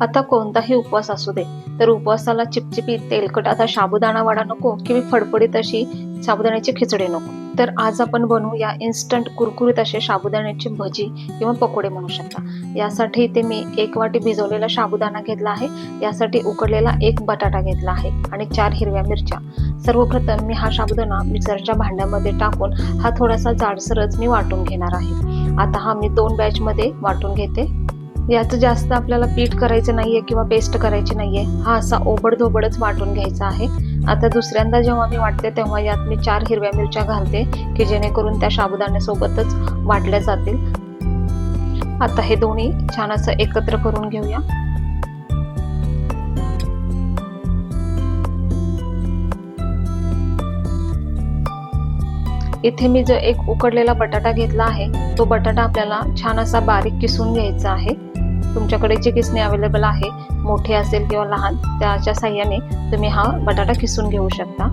आता कोणताही उपवास असू दे. तर उपवासाला चिपचिपी तेलकट आता साबुदाणा वडा नको किंवा फडफडीत अशी साबुदाण्याची खिचडी नको. तर आज आपण बनवू या इन्स्टंट कुरकुरीत असे साबुदाण्याची भजी किंवा पकोडे म्हणू शकता. यासाठी इथे मी एक वाटी भिजवलेला साबुदाणा घेतला आहे. यासाठी उकडलेला एक बटाटा घेतला आहे आणि चार हिरव्या मिरच्या. सर्वप्रथम मी हा साबुदाणा मिक्सरच्या भांड्यामध्ये टाकून हा थोडासा जाडसरच मी वाटून घेणार आहे. आता हा मी दोन बॅचमध्ये वाटून घेते. याचं जास्त आपल्याला पीठ करायचं नाहीये किंवा पेस्ट करायची नाहीये. हा असा ओबडधोबडच वाटून घ्यायचा आहे. आता दुसऱ्यांदा जेव्हा मी वाटते तेव्हा यात मी चार हिरव्या मिरच्या घालते की जेणेकरून त्या साबुदाण्यासोबतच वाटल्या जातील. आता हे दोन्ही छान असं एकत्र करून घेऊया. इथे मी जो एक उकडलेला बटाटा घेतला आहे तो बटाटा आपल्याला छान असा बारीक किसून घ्यायचा आहे. तुमच्याकडे जी किसणी अवेलेबल आहे मोठी असेल किंवा लहान त्याच्या साह्याने तुम्ही हा बटाटा किसून घेऊ शकता.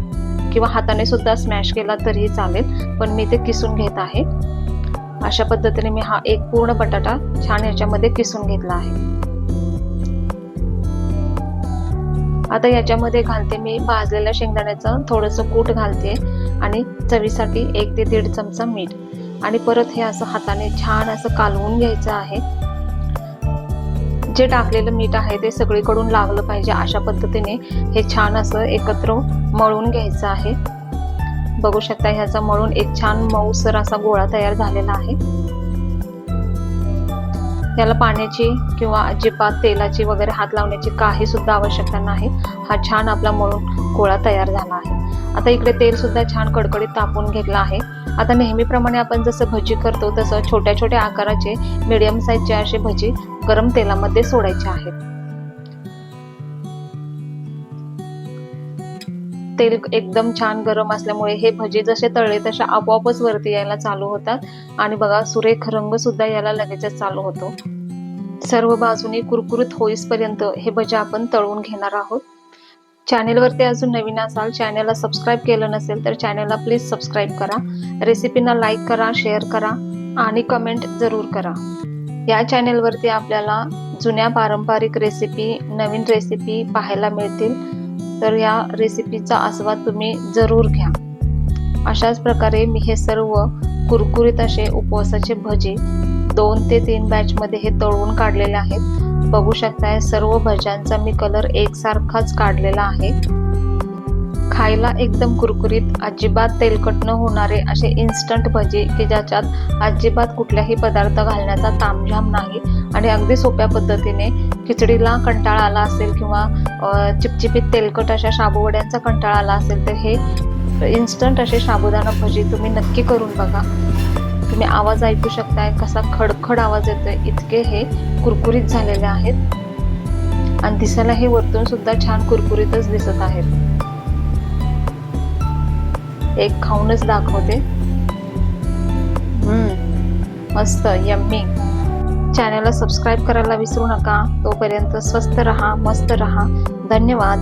किंवा हाताने सुद्धा स्मॅश केला तरीही चालेल पण मी ते किसून घेत आहे. अशा पद्धतीने मी हा एक पूर्ण बटाटा छान याच्यामध्ये किसून घेतला आहे. आता याच्यामध्ये घालते मी भाजलेल्या शेंगदाण्याचं थोडंसं कूट घालते आणि चवीसाठी एक ते दीड चमचा मीठ. आणि परत हे असं हाताने छान असं कालवून घ्यायचं आहे. जे टाकलेलं मीठ आहे ते सगळीकडून लागलं पाहिजे अशा पद्धतीने हे छान असं एकत्र मळून घ्यायचं आहे. बघू शकता ह्याचा मळून एक छान मऊसर असा गोळा तयार झालेला आहे. याला पाण्याची किंवा अजिबात तेलाची वगैरे हात लावण्याची काही सुद्धा आवश्यकता नाही. हा छान आपला मळून गोळा तयार झाला आहे. आता इकडे तेल सुद्धा छान कडकडीत तापून घेतलं आहे. आता नेहमीप्रमाणे आपण जसं भजी करतो तसं छोट्या छोट्या आकाराचे मिडियम साईजचे असे भजी गरम तेलामध्ये सोडायचे आहेत. तेल एकदम छान गरम असल्यामुळे हे भजे जसे तळले तसे आपोआपच वरती यायला चालू होतात. आणि बघा सुरेख रंग सुद्धा याला लगेचच चालू होतो. सर्व बाजूने कुरकुरीत होईसपर्यंत हे भजे आपण तळून घेणार आहोत. चॅनेलवरती अजून नवीन असाल चॅनेलला सबस्क्राईब केलं नसेल तर चॅनेलला प्लीज सबस्क्राईब करा. रेसिपीना लाईक करा शेअर करा आणि कमेंट जरूर करा. या चॅनेलवरती आपल्याला जुन्या पारंपरिक रेसिपी नवीन रेसिपी पाहायला मिळतील. तर या रेसिपीचा आस्वाद तुम्ही जरूर घ्या. अशाच प्रकारे मी हे सर्व कुरकुरीत असे उपवासाचे भजे दोन ते तीन बॅचमध्ये हे तळून काढलेले आहेत. बघू शकताय सर्व भज्यांचा मी कलर एकसारखाच काढलेला आहे. खायला एकदम कुरकुरीत अजिबात तेलकट न होणारे असे इन्स्टंट भजी की ज्याच्यात अजिबात कुठल्याही पदार्थ घालण्याचा तामझाम नाही. आणि अगदी सोप्या पद्धतीने खिचडीला कंटाळा आला असेल किंवा चिपचिपीत तेलकट अशा शाबूवड्यांचा कंटाळा आला असेल तर हे इन्स्टंट असे साबुदाणा भजी तुम्ही नक्की करून बघा. तुम्ही आवाज ऐकू शकताय कसा खडखड आवाज येतोय इतके हे कुरकुरीत झालेले आहेत. आणि दिसायला हे वरतून सुद्धा छान कुरकुरीतच दिसत आहेत. एक खाऊनच दाखवते. मस्त यम्मी. चॅनलला सबस्क्राईब करायला विसरू नका. तोपर्यंत स्वस्त रहा मस्त रहा. धन्यवाद.